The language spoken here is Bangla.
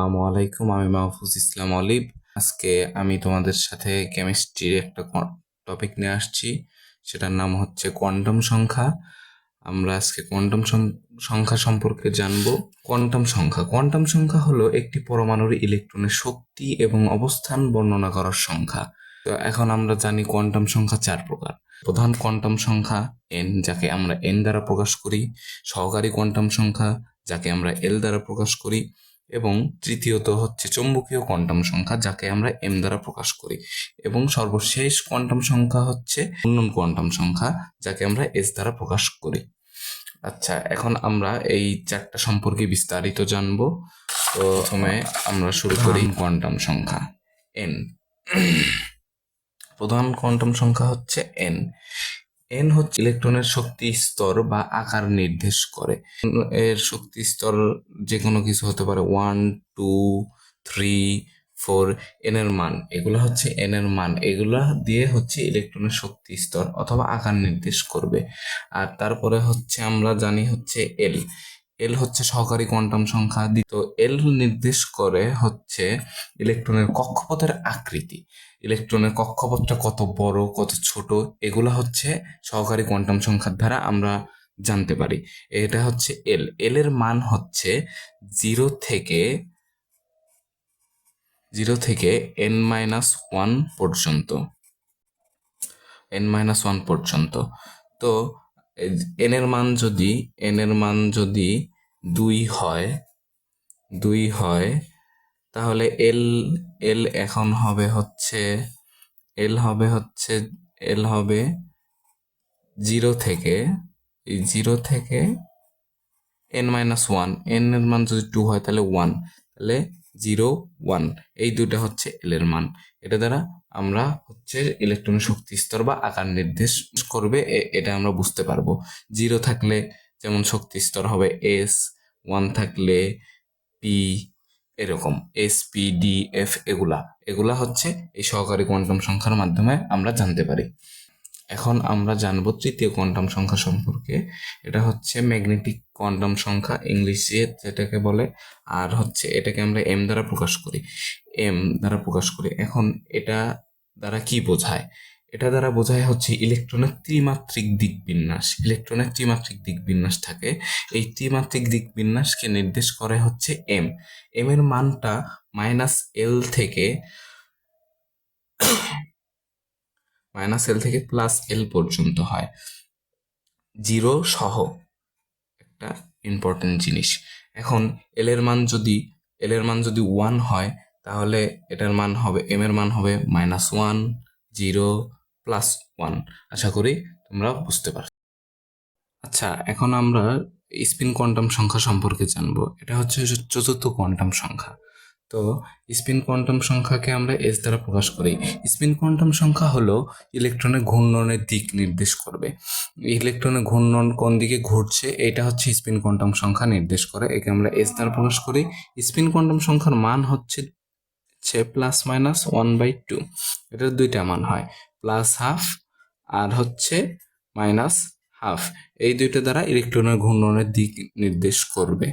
আসসালামু আলাইকুম, আমি মাহফুজ ইসলাম অলিভ। আজকে আমি তোমাদের সাথে কেমিস্ট্রির একটা টপিক নিয়ে আসছি। সেটার নাম হচ্ছে কোয়ান্টাম সংখ্যা। আমরা আজকে কোয়ান্টাম সংখ্যা সম্পর্কে জানব। কোয়ান্টাম সংখ্যা কোয়ান্টাম সংখ্যা হলো একটি পরমাণুর ইলেকট্রনের শক্তি এবং অবস্থান বর্ণনা করার সংখ্যা। তো এখন আমরা জানি কোয়ান্টাম সংখ্যা চার প্রকার। প্রধান কোয়ান্টাম সংখ্যা এন যাকে আমরা এন দ্বারা প্রকাশ করি। সহকারী কোয়ান্টাম সংখ্যা, যাকে আমরা এল দ্বারা প্রকাশ করি। এবং তৃতীয়ত হচ্ছে চৌম্বকীয় কোয়ান্টাম সংখ্যা যাকে আমরা এম দ্বারা প্রকাশ করি। এবং সর্বশেষ কোয়ান্টাম সংখ্যা হচ্ছে উন্নন কোয়ান্টাম সংখ্যা যাকে আমরা এস দ্বারা প্রকাশ করি। আচ্ছা এখন আমরা এই চারটা সম্পর্কে বিস্তারিত জানব। তো প্রথমে আমরা শুরু করি কোয়ান্টাম সংখ্যা এন প্রধান কোয়ান্টাম সংখ্যা হচ্ছে এন এন হচ্ছে ইলেকট্রনের শক্তি স্তর বা আকার নির্দেশ করে। এর শক্তি স্তর যে কোনো কিছু হতে পারে one two three four N এর মান। এগুলো হচ্ছে এন এর মান। এগুলো দিয়ে হচ্ছে ইলেকট্রনের শক্তি স্তর অথবা আকার নির্দেশ করবে। আর তারপরে হচ্ছে আমরা জানি হচ্ছে এল এল হচ্ছে সহকারী কোয়ান্টাম সংখ্যা, দ্বিতীয় এল নির্দেশ করে হচ্ছে ইলেকট্রনের কক্ষপথের আকৃতি। ইলেকট্রনের কক্ষপথটা কত বড়, কত ছোট, এগুলো হচ্ছে সহকারী কোয়ান্টাম সংখ্যার দ্বারা আমরা জানতে পারি। এটা হচ্ছে এল এল এর মান হচ্ছে জিরো থেকে জিরো থেকে এন মাইনাস ওয়ান পর্যন্ত। এন মাইনাস ওয়ান পর্যন্ত। তো এন এর মান যদি, এন এর মান যদি দুই হয় দুই হয়, তাহলে এল এল এখন হবে হচ্ছে, এল হবে হচ্ছে, এল হবে জিরো থেকে জিরো থেকে এন মাইনাস ওয়ান, এন এর মান যদি টু হয় তাহলে ওয়ান, তাহলে জিরো ওয়ান। এই দুটা হচ্ছে এল এর মান। এটা দ্বারা আমরা হচ্ছে ইলেকট্রনের শক্তি স্তর বা আকার নির্দেশ করবে এটা আমরা বুঝতে পারব। জিরো থাকলে যেমন শক্তি স্তর হবে এস ওয়ান থাকলে পি এরকম। এস পি ডি এফ এগুলা। এগুলা হচ্ছে এই সহকারী কোয়ান্টাম সংখ্যার মাধ্যমে আমরা জানতে পারি। এখন আমরা জানব তৃতীয় কোয়ান্টাম সংখ্যা সম্পর্কে। এটা হচ্ছে ম্যাগনেটিক কোয়ান্টাম সংখ্যা ইংলিশে যেটাকে বলে, আর হচ্ছে এটাকে আমরা এম দ্বারা প্রকাশ করি। এম দ্বারা প্রকাশ করি। এখন এটা দ্বারা কি বোঝায়? এটা দ্বারা বোঝায় হচ্ছে ইলেকট্রনের ত্রিমাত্রিক দিক বিন্যাস ইলেকট্রনের ত্রিমাত্রিক দিক বিন্যাস থাকে। এই ত্রিমাত্রিক দিক বিন্যাসকে নির্দেশ করে হচ্ছে এম এম এর মানটা মাইনাস এল থেকে মাইনাস এল থেকে প্লাস এল পর্যন্ত হয়। জিরো সহ একটা ইম্পর্টেন্ট জিনিস। এখন এল এর মান যদি এল এর মান যদি ওয়ান হয়, তাহলে এটার মান হবে এম এর মান হবে minus one zero plus one আশা করি তোমরা বুঝতে পারছ। আচ্ছা এখন আমরা স্পিন কোয়ান্টাম সংখ্যা সম্পর্কে জানব। এটা হচ্ছে চতুর্থ কোয়ান্টাম সংখ্যা। তো স্পিন কোয়ান্টাম সংখ্যাকে আমরা এস দ্বারা প্রকাশ করি। স্পিন কোয়ান্টাম সংখ্যা হলো ইলেকট্রনের ঘূর্ণনের দিক নির্দেশ করবে। ইলেকট্রনের ঘূর্ণন কোন দিকে ঘুরছে, এটা হচ্ছে স্পিন কোয়ান্টাম সংখ্যা নির্দেশ করে। একে আমরা এস দ্বারা প্রকাশ করি। স্পিন কোয়ান্টাম সংখ্যার মান হচ্ছে হচ্ছে plus minus one by two এটার দুইটা মান হয় প্লাস হাফ আর হচ্ছে মাইনাস হাফ এই দুইটা দ্বারা ইলেকট্রনের ঘূর্ণনের দিক নির্দেশ করবে।